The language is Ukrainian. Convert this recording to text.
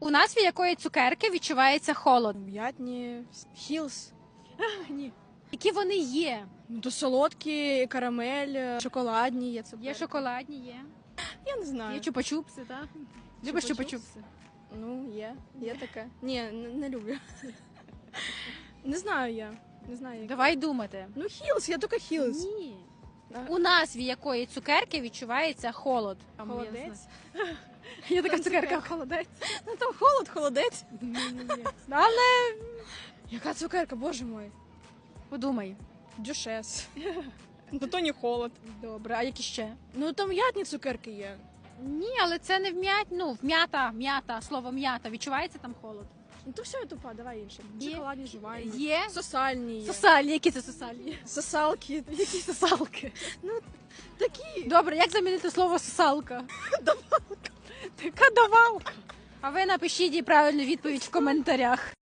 У назві якої цукерки відчувається холод? М'ятні, хілс. Ні. Які вони є? Ну, то солодкі, карамель, шоколадні є це. Є шоколадні, є. Я не знаю. Є чупа-чупси, так? Любиш Чупа-чупс? чупа-чупси? Ну, є, є таке. Ні, не, не люблю. Не знаю я. Не знаю. як. Давай думати. Ну, хілс, я тільки хілс. Ні. У назві якої цукерки відчувається холод? Холодець. Є така цукерка цукерка. холодець. Ну там холод, холодець. Але яка цукерка, боже мой. Подумай. Дюшес. Ну то не холод. Добре, а які ще? Ну там ядні цукерки є. Ні, але це не вм'ять, ну, вм'ята, м'ята, слово м'ята. Відчувається там холод? Ну то все тупа, давай інше. Є. Шоколадні жувальні. Є. Сосальні є. Сосальні, які це сосальні? Сосалки. Які сосалки? Такі. Добре, як замінити слово сосалка? Давалка. Така давалка. А ви напишіть їй правильну відповідь в коментарях.